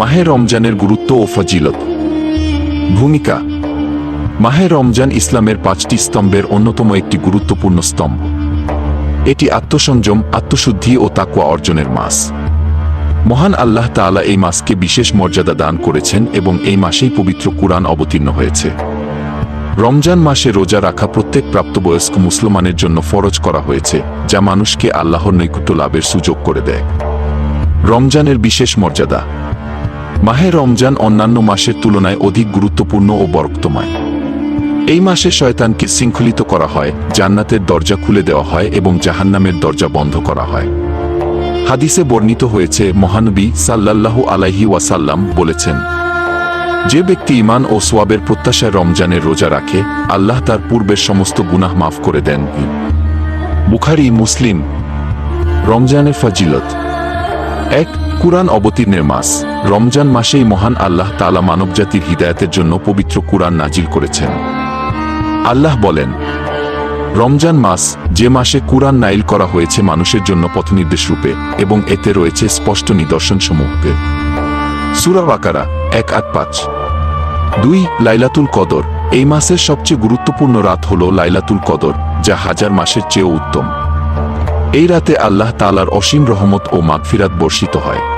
মাহে রমজানের গুরুত্ব ও ফজিলত। ভূমিকা, মাহে রমজান ইসলামের পাঁচটি স্তম্ভের অন্যতম একটি গুরুত্বপূর্ণ স্তম্ভ। এটি আত্মসংযম, আত্মশুদ্ধি ও তাকুয়া অর্জনের মাস। মহান আল্লাহ তাআলা এই মাসকে বিশেষ মর্যাদা দান করেছেন এবং এই মাসেই পবিত্র কুরআন অবতীর্ণ হয়েছে। রমজান মাসে রোজা রাখা প্রত্যেক প্রাপ্তবয়স্ক মুসলমানের জন্য ফরজ করা হয়েছে, যা মানুষকে আল্লাহর নৈকট্য লাভের সুযোগ করে দেয়। রমজানের বিশেষ মর্যাদা মাহে রমজান অন্যান্য মাসের তুলনায় অধিক গুরুত্বপূর্ণ ও বরক্তময়। এই মাসে শয়তানকে শৃঙ্খলিত করা হয়, জান্নাতের দরজা খুলে দেওয়া হয় এবং জাহান্নামের দরজা বন্ধ করা হয়। হাদিসে বর্ণিত হয়েছে, মহানবী সাল্লাল্লাহু আলাইহি ওয়াসাল্লাম বলেছেন, যে ব্যক্তি ইমান ও সোয়াবের প্রত্যাশায় রমজানের রোজা রাখে, আল্লাহ তার পূর্বের সমস্ত গুনাহ মাফ করে দেন। বুখারি, মুসলিম, রমজানের ফাজিলত। এক, কুরআন অবতীর্ণের মাস। রমজান মাসেই মহান আল্লাহ তালা মানবজাতির হিদায়তের জন্য পবিত্র কুরআন নাজিল করেছেন। আল্লাহ বলেন, রমজান মাস যে মাসে কুরআন নাইল করা হয়েছে মানুষের জন্য পথনির্দেশ রূপে এবং এতে রয়েছে স্পষ্ট নিদর্শন সমূহকে সুরা বাকারা, এক আট পাঁচ। দুই, লাইলাতুল কদর। এই মাসের সবচেয়ে গুরুত্বপূর্ণ রাত হল লাইলাতুল কদর, যা হাজার মাসের চেয়েও উত্তম। এই রাতে আল্লাহ তালার অসীম রহমত ও মাগফিরাত বর্ষিত হয়।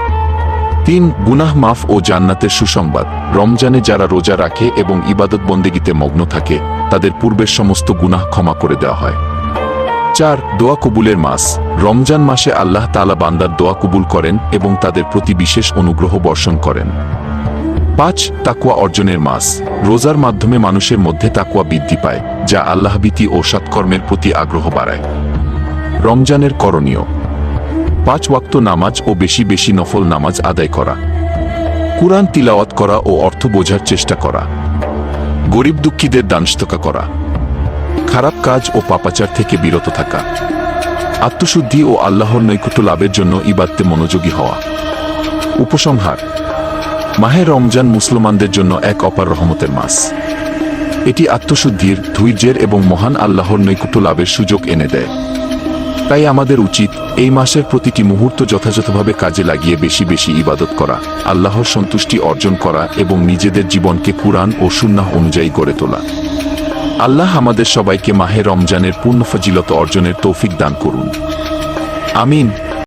তিন, গুনাহ মাফ ও জান্নাতের সুসংবাদ। রমজানে যারা রোজা রাখে এবং ইবাদত বন্দেগিতে মগ্ন থাকে, তাদের পূর্বের সমস্ত গুনাহ ক্ষমা করে দেওয়া হয়। চার, দোয়া কবুলের মাস। রমজান মাসে আল্লাহ তালা বান্দার দোয়া কবুল করেন এবং তাদের প্রতি বিশেষ অনুগ্রহ বর্ষণ করেন। পাঁচ তাকুয়া অর্জনের মাস। রোজার মাধ্যমে মানুষের মধ্যে তাকুয়া বৃদ্ধি পায়, যা আল্লাহবীতি ও সৎকর্মের প্রতি আগ্রহ বাড়ায়। রমজানের করণীয়। পাঁচ ওয়াক্ত নামাজ ও বেশি বেশি নফল নামাজ আদায় করা। কুরআন তিলাওয়াত করা ও অর্থ বোঝার চেষ্টা করা। গরিব দুঃখীদের দানস্তকা করা। খারাপ কাজ ও পাপাচার থেকে বিরত থাকা। আত্মশুদ্ধি ও আল্লাহর নৈকট্য লাভের জন্য ইবাদতে মনোযোগী হওয়া। উপসংহার। মাহে রমজান মুসলমানদের জন্য এক অপার রহমতের মাস। এটি আত্মশুদ্ধির, ধৈর্যের এবং মহান আল্লাহর নৈকট্য লাভের সুযোগ এনে দেয়। তাই আমাদের উচিত, এই মাসের প্রতিটি মুহূর্ত যথাযথভাবে কাজে লাগিয়ে বেশি বেশি ইবাদত করা, আল্লাহর সন্তুষ্টি অর্জন করা এবং নিজেদের জীবনকে কুরআন ও সুন্নাহ অনুযায়ী গড়ে তোলা। আল্লাহ আমাদের সবাইকে মাহে রমজানের পূর্ণ ফজিলত অর্জনের তৌফিক দান করুন। আমিন।